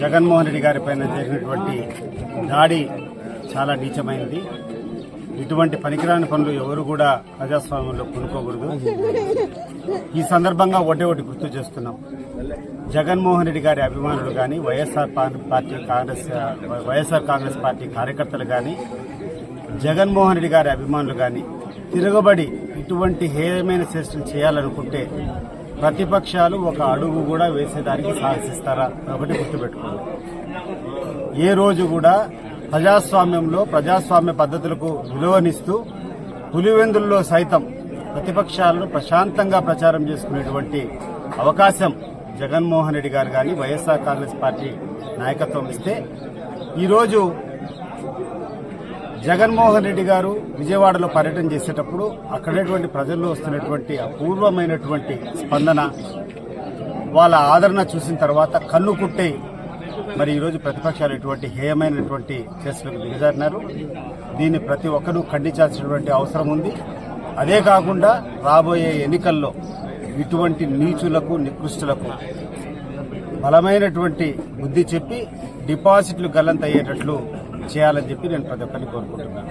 జగన్మోహన్ రెడ్డి గారి పైన జరిగినటువంటి దాడి చాలా నీచమైనది. ఇటువంటి పనికిరాని పనులు ఎవరు కూడా ప్రజాస్వామ్యంలో కొనుక్కోకూడదు. ఈ సందర్భంగా ఒకటే ఒకటి గుర్తు చేస్తున్నాం. జగన్మోహన్ రెడ్డి గారి అభిమానులు కానీ వైఎస్ఆర్ పా- party Congress YSR Congress party కార్యకర్తలు కానీ జగన్మోహన్ రెడ్డి గారి అభిమానులు కానీ తిరగబడి ఇటువంటి హేయమైన చేష్టలు చేయాలనుకుంటే ప్రతిపక్షాలు ఒక అడుగు కూడా వేసేదానికి సాహసిస్తారా ఒకటి గుర్తుపెట్టుకోండి. ఏ రోజు కూడా ప్రజాస్వామ్యంలో ప్రజాస్వామ్య పద్ధతులకు విలువనిస్తూ పులివెందుల్లో సైతం ప్రతిపక్షాలను ప్రశాంతంగా ప్రచారం చేసుకునేటువంటి అవకాశం జగన్మోహన్ రెడ్డి గారు కానీ వైఎస్ఆర్ కాంగ్రెస్ పార్టీ నాయకత్వం ఇస్తే ఈరోజు జగన్మోహన్ రెడ్డి గారు విజయవాడలో పర్యటన చేసేటప్పుడు అక్కడటువంటి ప్రజల్లో వస్తున్నటువంటి అపూర్వమైనటువంటి స్పందన వాళ్ళ ఆదరణ చూసిన తర్వాత కన్ను కుట్టే మరి ఈరోజు ప్రతిపక్షాలు ఇటువంటి హేయమైనటువంటి చర్చలకు దిగజారినారు. దీన్ని ప్రతి ఒక్కరూ ఖండించాల్సినటువంటి అవసరం ఉంది. అదే కాకుండా రాబోయే ఎన్నికల్లో ఇటువంటి నీచులకు నికృష్టులకు బలమైనటువంటి బుద్ధి చెప్పి డిపాజిట్లు గల్లంతయ్యేటట్లు చేయాలని చెప్పి నేను ప్రతి ఒక్కరిని కోరుకుంటున్నాను.